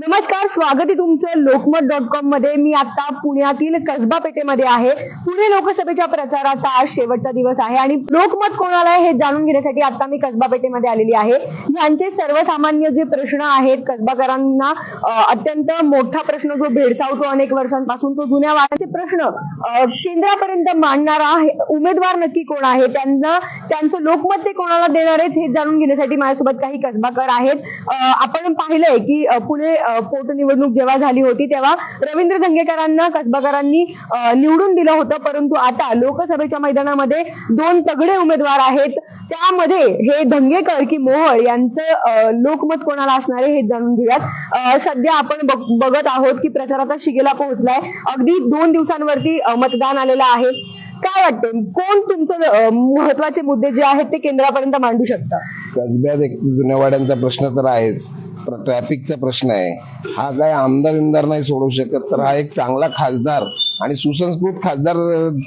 नमस्कार स्वागत आहे तुमचं लोकमत डॉट कॉममध्ये. मी आता पुण्यातील कसबा पेठेमध्ये आहे. पुणे लोकसभेच्या प्रचाराचा आज शेवटचा दिवस आहे आणि लोकमत कोणाला आहे हे जाणून घेण्यासाठी आता मी कसबा पेठेमध्ये आलेली आहे. यांचे सर्वसामान्य जे प्रश्न आहेत कसबाकरांना अत्यंत मोठा प्रश्न जो भेडसावतो अनेक वर्षांपासून तो जुन्या वाड्याचे प्रश्न केंद्रापर्यंत मांडणारा उमेदवार नक्की कोण आहे? त्यांना त्यांचं लोकमत ते कोणाला देणार आहेत हे जाणून घेण्यासाठी माझ्यासोबत काही कसबाकर आहेत. आपण पाहिलंय की पुणे पोटनिवडणूक जेव्हा झाली होती तेव्हा रवींद्र धंगेकरांना कसबाकरांनी निवडून दिलं होतं. परंतु आता लोकसभेच्या मैदानामध्ये दोन तगडे उमेदवार आहेत. त्यामध्ये हे धंगेकर की मोहळ यांचं लोकमत कोणाला असणार आहे हे जाणून घेऊयात. सध्या आपण बघ- बघत आहोत की प्रचाराचा शिगेला पोहोचलाय. अगदी दोन दिवसांवरती मतदान आलेलं आहे. काय वाटतं कोण तुमचं महत्त्वाचे मुद्दे जे आहेत ते केंद्रापर्यंत मांडू शकता? कसब्यात एक जुन्या वाड्यांचा प्रश्न तर आहेच. ट्रॅफिकचा प्रश्न आहे. हा काय आमदार विमदार नाही सोडवू शकत तर हा एक चांगला खासदार आणि सुसंस्कृत खासदार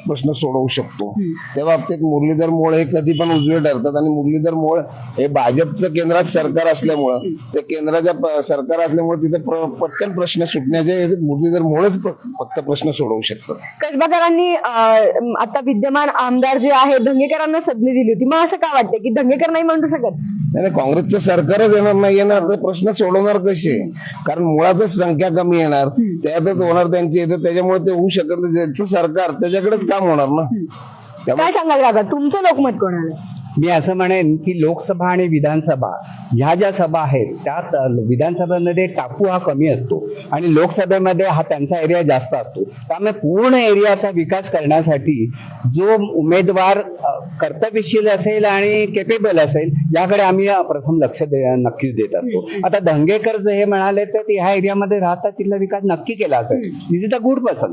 प्रश्न सोडवू शकतो. त्या बाबतीत मुरलीधर मोळ हे कधी पण उजवे ठरतात आणि मुरलीधर मोळ हे भाजपचं केंद्रात सरकार असल्यामुळं ते केंद्राच्या सरकार असल्यामुळे तिथे पटकन प्रश्न सुटण्याचे मुरलीधर मोळच फक्त प्रश्न सोडवू शकतात. कसबाकरांनी आता विद्यमान आमदार जे आहेत धंगेकरांना संधी दिली होती. मग असं का वाटतं की धंगेकर नाही मांडू शकत? नाही काँग्रेसचं सरकारच येणार नाही येणार. तर प्रश्न सोडवणार कसे? कारण मुळातच संख्या कमी येणार. त्यातच होणार त्यांची त्याच्यामुळे ते होऊ शकत नाही. ज्यांचं सरकार त्याच्याकडेच काम होणार ना. त्यामुळे काय सांगाल काका तुमचं लोकमत कोणाला? मी असं म्हणेन की लोकसभा आणि विधानसभा ह्या ज्या सभा आहेत त्यात विधानसभेमध्ये टापू हा कमी असतो आणि लोकसभेमध्ये हा त्यांचा एरिया जास्त असतो. त्यामुळे पूर्ण एरियाचा विकास करण्यासाठी जो उमेदवार कर्तव्यशील असेल आणि केपेबल असेल याकडे आम्ही प्रथम लक्ष दे- नक्कीच देत असतो. आता धंगेकर जे हे म्हणाले तर ते ह्या एरियामध्ये राहतात तिथला विकास नक्की केला असेल. Is it a good person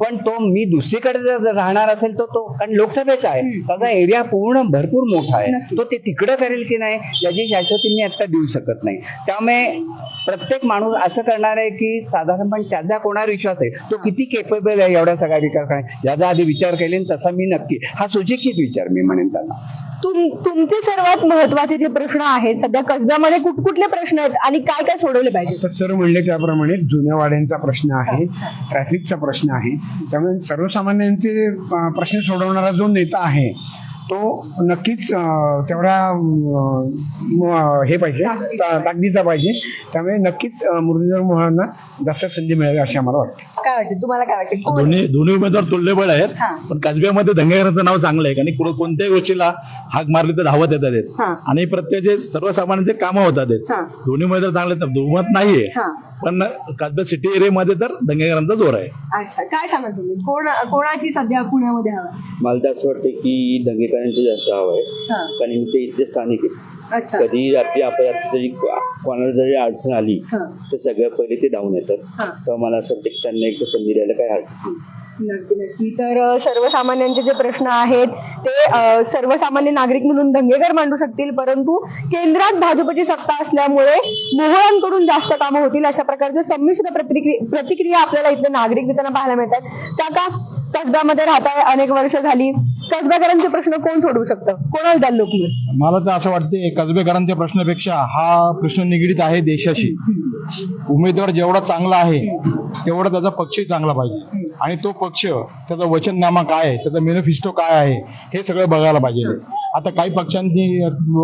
पण तो मी दुसरीकडे जर राहणार असेल तर तो कारण लोकसभेचा आहे. त्याचा एरिया पूर्ण भरपूर मोठा आहे. तो ते तिकडं करेल की नाही याची शाश्वती मी आता देऊ शकत नाही. त्यामुळे प्रत्येक माणूस असं करणार आहे की साधारणपणे त्याचा कोणावर विश्वास आहे? तो किती केपेबल आहे एवढ्या सगळ्या विकास करण्यात? याचा आधी विचार केले तसा मी नक्की हा सुशिक्षित विचार मी म्हणेन तुम तुमचे सर्वात महत्त्वाचे जे प्रश्न आहेत सध्या कसब्यामध्ये कुठ कुठले प्रश्न आहेत आणि काय काय सोडवले पाहिजे? सर म्हणले त्याप्रमाणे जुन्या वाड्यांचा प्रश्न आहे ट्रॅफिकचा प्रश्न आहे. त्यामुळे सर्वसामान्यांचे प्रश्न सोडवणारा जो नेता आहे तो नक्कीच तेवढा हे पाहिजे ताकदीचा पाहिजे त्यामुळे नक्कीच मुरलीधर मोहनांना जास्त संधी मिळावी असे आम्हाला वाटते काय वाटतं तुम्हाला काय वाटतं कोण? दोन्ही दोन्ही उमेदवार तुल्यबळ आहेत हा. पण कसब्यामध्ये दंगेकरांचं नाव चांगलं आहे आणि कुठं- कोणत्याही गोष्टीला हाक मारली तर धावत येतात. हा. आणि प्रत्येक सर्वसामान्यांचे कामं होतात. हा. दोन्ही उमेदवार चांगले आहेत. दुमत नाहीये हा पण कसबा सिटी एरियामध्ये तर दंगेकरांचा जोर आहे. अच्छा काय सांगाल तुम्ही? कोण कोणाची सध्या पुण्यामध्ये हवा? मला तर असं वाटतं की दंगेकरांचं जास्त हवं आहे. हा. कारण ते इथले स्थानिक आहेत. अच्छा. कधी रात्री अपरात्री जरी कोणाला जरी अडचण आली हा. तर सगळ्यात पहिले ते धावून येतात. हा. तर मला असं वाटतं की त्यांना एकदा संधी द्यायला काय हरकत नाही. नक्की नक्की. तर अ, सर्वसामान्यांचे जे प्रश्न आहेत ते अ, सर्वसामान्य नागरिक म्हणून दंगेकर मांडू शकतील परंतु केंद्रात भाजपची सत्ता असल्यामुळे मोहळांकडून जास्त कामं होतील अशा प्रकारचे संमिश्र प्रतिक्रिया प्रतिक्रिया आपल्याला इथले नागरिक देताना पाहायला मिळतात. त्या का कसब्यामध्ये राहताय अनेक वर्ष झाली. कसबाकरांचे प्रश्न कोण सोडवू शकतं? कोणाला द्याल लोकमत मला तर असं वाटते कसबेकरांच्या प्रश्नापेक्षा हा प्रश्न निगडीत आहे देशाशी. उमेदवार जेवढा चांगला आहे तेवढा त्याचा पक्षही चांगला पाहिजे. आणि तो पक्ष त्याचा वचननामा काय आहे त्याचा मेनिफेस्टो काय आहे हे सगळं बघायला पाहिजे. आता काही पक्षांनी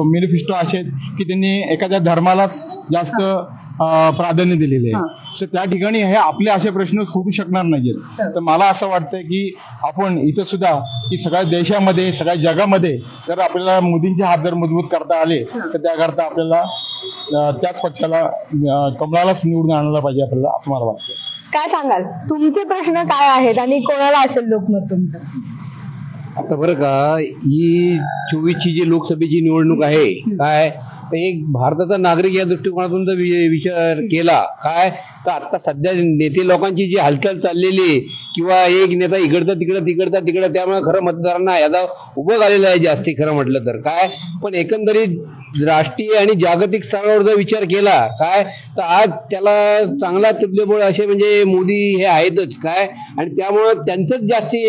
मेनिफेस्टो असे आहेत की त्यांनी एखाद्या धर्मालाच जास्त प्राधान्य दिलेले आहे. तर त्या ठिकाणी हे आपले असे प्रश्न सुटू शकणार नाहीयेत. तर मला असं वाटतं की आपण इथं सुद्धा की सगळ्या देशामध्ये सगळ्या जगामध्ये जर आपल्याला मोदींचे हात जर मजबूत करता आले तर त्याकरता आपल्याला त्याच पक्षाला अं, कमळालाच निवडून आणायला पाहिजे आपल्याला असं मला वाटतं काय सांगाल? तुमचे प्रश्न काय आहेत आणि कोणाला असेल लोकमत तुमचं? आता बरं का ही चोवीसची जी लोकसभेची निवडणूक आहे काय? तर एक भारताचा नागरिक या दृष्टिकोनातून जर वि- विचार केला काय? तर आता सध्या नेते लोकांची जी हालचाल चाललेली आहे किंवा एक नेता इकडचं तिकडं तिकडचा तिकडं त्यामुळे खरं मतदारांना याचा उभं आलेलं आहे जास्ती खरं म्हटलं तर काय? पण एकंदरीत राष्ट्रीय आणि जागतिक स्तरावर जर विचार केला काय? तर आज त्याला चांगला तुल्यबळ असे म्हणजे मोदी हे आहेतच काय? आणि त्यामुळं त्यांचंच जास्ती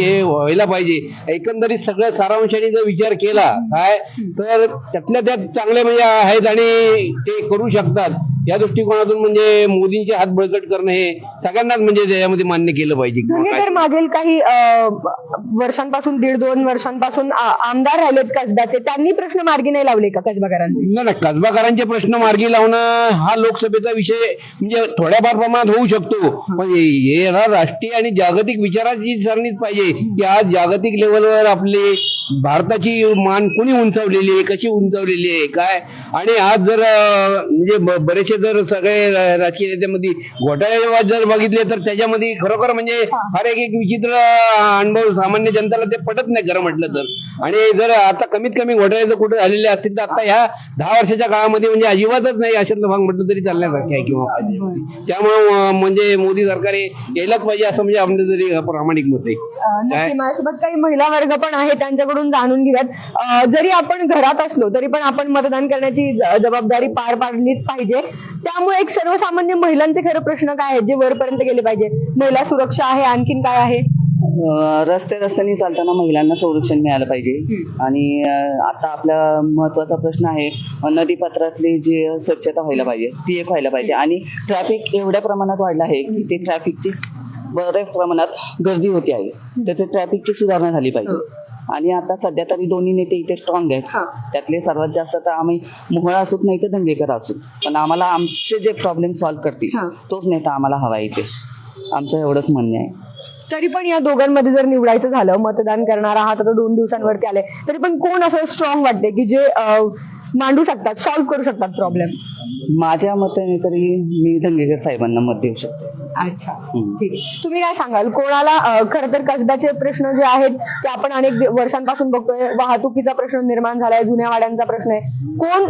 हे व्हायला पाहिजे. एकंदरीत सगळ्या सारांशाने जर विचार केला काय? तर त्यातल्या त्यात चांगले म्हणजे आहेत आणि ते करू शकतात. या दृष्टिकोनातून म्हणजे मोदींचे हात बळकट करणं हे सगळ्यांनाच म्हणजे त्याच्यामध्ये मान्य केलं पाहिजे. धंगेकर मागील काही वर्षांपासून दीड दोन वर्षांपासून आमदार राहिलेत कसब्याचे त्यांनी प्रश्न मार्गी नाही लावले का कसबागारांचे नाही नाही कसबाकारांचे प्रश्न मार्गी लावणं हा लोकसभेचा विषय म्हणजे थोड्याफार प्रमाणात होऊ शकतो. पण हे राष्ट्रीय आणि जागतिक विचाराची सरणीच पाहिजे. की आज जागतिक लेवलवर आपले भारताची मान कोणी उंचावलेली आहे कशी उंचावलेली आहे काय? आणि आज जर म्हणजे ब- बरेचसे जर सगळे राजकीय नेत्यामध्ये घोटाळे जर बघितले तर त्याच्यामध्ये खरोखर म्हणजे फार एक एक विचित्र अनुभव सामान्य जनताला ते पटत नाही खरं म्हटलं तर. आणि जर आता कमीत कमी घोटाळे जर कुठे झालेले असतील तर आता ह्या दहा वर्षाच्या काळामध्ये म्हणजे अजिबातच नाही अशातला भाग म्हटलं तरी चालण्यासारखे आहे किंवा त्यामुळे म्हणजे मोदी सरकार हे यायलाच पाहिजे असं म्हणजे आपलं तरी प्रामाणिक मत आहे. माझ्यासोबत काही महिला वर्ग पण आहे त्यांच्याकडून जाणून घेऊयात. जरी आपण घरात असलो तरी पण आपण मतदान करण्याची जबाबदारी पार पाडलीच पाहिजे. त्यामुळे एक सर्वसामान्य महिलांचे खरं प्रश्न काय आहेत जे वरपर्यंत गेले पाहिजे? महिला सुरक्षा आहे आणखीन काय आहे? रस्ते रस्त्याने चालताना महिलांना संरक्षण मिळालं पाहिजे. आणि आता आपला महत्त्वाचा प्रश्न आहे नदीपात्रातली जी स्वच्छता व्हायला पाहिजे ती एक व्हायला पाहिजे. आणि ट्रॅफिक एवढ्या प्रमाणात वाढलं आहे की ते ट्रॅफिकची बऱ्याच प्रमाणात गर्दी होते आहे. तर ते ट्रॅफिकची सुधारणा झाली पाहिजे. आणि आता सध्या तरी दोन्ही नेते इथे स्ट्रॉंग आहेत. त्यातले सर्वात जास्त तर आम्ही मोहळा असूत नाही तर दंगेकर असू. पण आम्हाला आमचे जे प्रॉब्लेम सॉल्व्ह करतील हा. तोच नेता आम्हाला हवा इथे. आमचं एवढंच म्हणणे आहे. तरी पण या दोघांमध्ये जर निवडायचं झालं मतदान करणार आहात आता दोन दिवसांवरती आले तरी पण कोण असं स्ट्रॉंग वाटते की जे अं, मांडू शकतात सॉल्व्ह करू शकतात प्रॉब्लेम माझ्या मताने तरी मी धंगेकर साहेबांना मत देऊ शकतो. अच्छा. ठीक आहे. तुम्ही काय सांगाल? कोणाला खर तर कसब्याचे प्रश्न जे आहेत ते आपण अनेक वर्षांपासून बघतोय. वाहतुकीचा प्रश्न निर्माण झालाय जुन्या वाड्यांचा प्रश्न आहे. कोण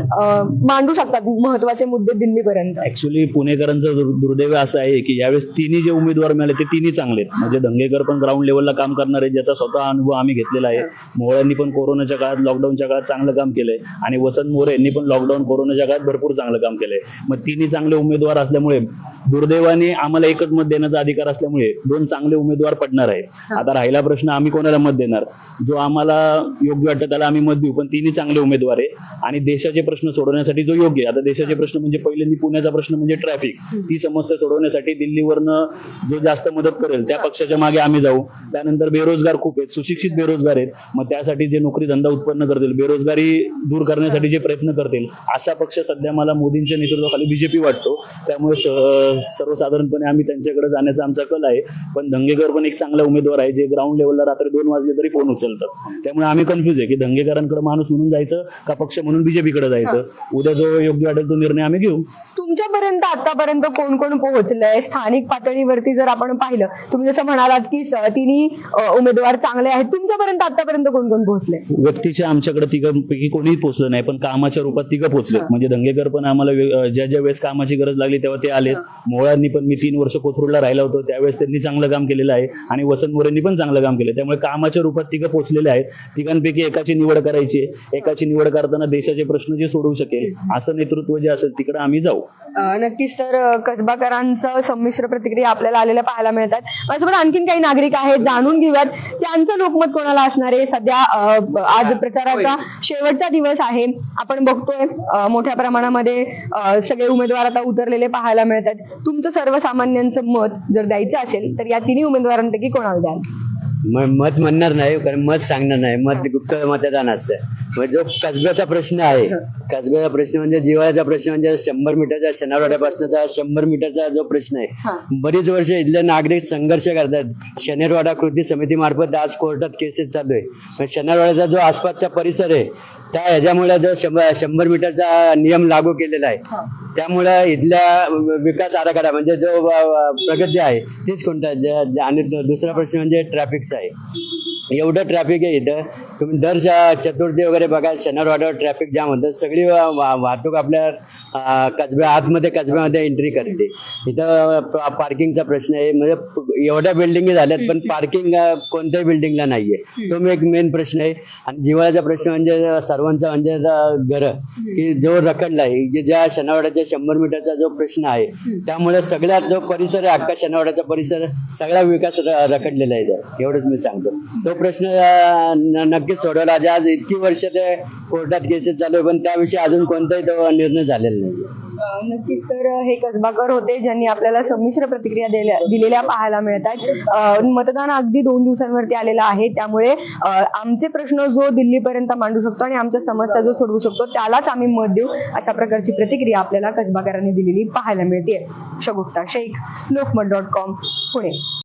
मांडू शकतात महत्त्वाचे मुद्दे दिल्लीपर्यंत? ऍक्च्युली पुणेकरांचं दुर- दुर्दैव असं आहे की यावेळेस तिन्ही जे उमेदवार मिळाले ते तिन्ही चांगले आहेत. म्हणजे दंगेकर पण ग्राउंड लेवलला काम करणार आहे ज्याचा स्वतः अनुभव आम्ही घेतलेला आहे. मोहळ्यांनी पण कोरोनाच्या काळात लॉकडाऊनच्या काळात चांगलं काम केलंय. आणि वसंत मोरे यांनी पण लॉकडाऊन कोरोनाच्या काळात भरपूर चांगलं काम केलंय. मग तिन्ही चांगले उमेदवार असल्यामुळे दुर्दैवाने आम्हाला एकच मत देण्याचा अधिकार असल्यामुळे दोन चांगले उमेदवार पडणार आहेत आता राहिला प्रश्न आम्ही कोणाला मत देणार? जो आम्हाला योग्य वाटतं त्याला आम्ही मत देऊ पण तिन्ही चांगले उमेदवार आहे. आणि देशाचे प्रश्न सोडवण्यासाठी जो योग्य आहे आता देशाचे प्रश्न म्हणजे पहिल्यांदा पुण्याचा प्रश्न म्हणजे ट्रॅफिक ती समस्या सोडवण्यासाठी दिल्लीवरनं जो जास्त मदत करेल त्या पक्षाच्या मागे आम्ही जाऊ. त्यानंतर बेरोजगार खूप आहेत सुशिक्षित बेरोजगार आहेत. मग त्यासाठी जे नोकरी धंदा उत्पन्न करतील बेरोजगारी दूर करण्यासाठी जे प्रयत्न करतील असा पक्ष सध्या मला मोदींच्या नेतृत्वाखाली बीजेपी वाटतो. त्यामुळे सर्वसाधारणपणे आम्ही त्यांच्याकडे जाण्याचा आमचा कल आहे. पण दंगेकर पण एक चांगला उमेदवार आहे जे ग्राउंड लेवलला रात्री दोन वाजले तरी फोन उचलतात. त्यामुळे आम्ही कन्फ्युज आहे की दंगेकरांकडे माणूस म्हणून जायचं का पक्ष म्हणून बीजेपीकडे जायचं? उद्या जो योग्य वाटेल तो निर्णय आम्ही घेऊ. तुमच्यापर्यंत आतापर्यंत कोण कोण पोहोचलंय? स्थानिक पातळीवरती जर आपण पाहिलं तुम्ही जसं म्हणालात की तिन्ही उमेदवार चांगले आहेत. तुमच्यापर्यंत आतापर्यंत कोण कोण पोहोचले व्यक्तीच्या आमच्याकडे तिघांपैकी कोणीही पोहोचलं नाही पण कामाच्या रूपात तिघं पोहोचले म्हणजे दंगेकर पण आम्हाला ज्या ज्या वेळेस कामाची गरज लागली तेव्हा ते आले मोहळांनी पण मी तीन वर्ष कोथरूडला राहिला होतो त्यावेळेस त्यांनी चांगलं काम केलेलं आहे आणि वसंत मोरेंनी पण चांगलं काम केलं त्यामुळे कामाच्या रूपात तिघं पोहोचलेले आहेत. तिघांपैकी एकाची निवड करायची आहे. एकाची निवड करताना देशाचे प्रश्न जे सोडवू शकेल असं नेतृत्व जे असेल तिकडे आम्ही जाऊ. नक्कीच तर कसबाकरांचं संमिश्र प्रतिक्रिया आपल्याला आलेल्या पाहायला मिळतात. माझ्यासोबत आणखीन काही नागरिक आहेत जाणून घेऊयात. त्यांचं लोकमत कोणाला असणार आहे? सध्या आज प्रचाराचा शेवटचा दिवस आहे. आपण बघतोय मोठ्या प्रमाणामध्ये सगळे उमेदवार आता उतरलेले पाहायला मिळतात. तुमचं सर्वसामान्यांचं मत जर द्यायचं असेल तर या तिन्ही उमेदवारांपैकी कोणाला द्याल? म- मत म्हणणार नाही कारण मत सांगणार नाही. मत गुप्त मतदान असतं मग जो कसब्याचा प्रश्न आहे कसब्याचा प्रश्न म्हणजे जिवाळ्याचा प्रश्न म्हणजे शंभर मीटरचा शनिवारवाड्यापासूनचा शंभर मीटरचा जो प्रश्न आहे. बरीच वर्ष इथले नागरिक संघर्ष करतात. शनिवारवाडा कृती समितीमार्फत आज कोर्टात केसेस चालू आहे. शनिवारवाड्याचा जो आसपासचा परिसर आहे त्या ह्याच्यामुळे जो शंभर शंभर मीटरचा नियम लागू केलेला आहे. त्यामुळे इथल्या विकास आराखडा म्हणजे जो प्रगती आहे तीच कोणता आणि दुसरा प्रश्न म्हणजे ट्रॅफिकचा आहे. एवढं ट्रॅफिक आहे इथं तुम्ही दर चतुर्थी वगैरे बघा शनिवार वाड्यावर ट्रॅफिक जाम होतं सगळी वाहतूक आपल्या अं, कसब्या आतमध्ये कसब्यामध्ये एंट्री करते. इथं पार्किंगचा प्रश्न आहे. म्हणजे एवढ्या बिल्डिंगी झाल्यात पण पार्किंग कोणत्याही बिल्डिंगला नाहीये. तो एक मेन प्रश्न आहे. आणि जिवाळ्याचा प्रश्न म्हणजे सर्वांचा म्हणजे घर. की जो रखडला आहे ज्या शनिवाड्याच्या शंभर मीटरचा जो प्रश्न आहे त्यामुळे सगळ्यात जो परिसर आहे अख्खा शनिवाड्याचा परिसर सगळा विकास रखडलेला आहे. एवढंच मी सांगतो. तो प्रश्न अं, केस सोडवला आज आज इतकी वर्ष ते कोर्टात केसेस चालू आहे पण त्याविषयी अजून कोणताही तो निर्णय झालेला नाही. अं, नक्कीच तर हे कसबाकर होते ज्यांनी आपल्याला संमिश्र प्रतिक्रिया दिल्या दिलेल्या पाहायला मिळतात. अं, मतदान अगदी दोन दिवसांवरती आलेलं आहे त्यामुळे अं, आमचे प्रश्न जो दिल्लीपर्यंत मांडू शकतो आणि आमच्या समस्या जो सोडवू शकतो त्यालाच आम्ही मत देऊ अशा प्रकारची प्रतिक्रिया आपल्याला कसबाकरांनी दिलेली पाहायला मिळते शगुफ्ता शेख लोकमत डॉट कॉम पुणे.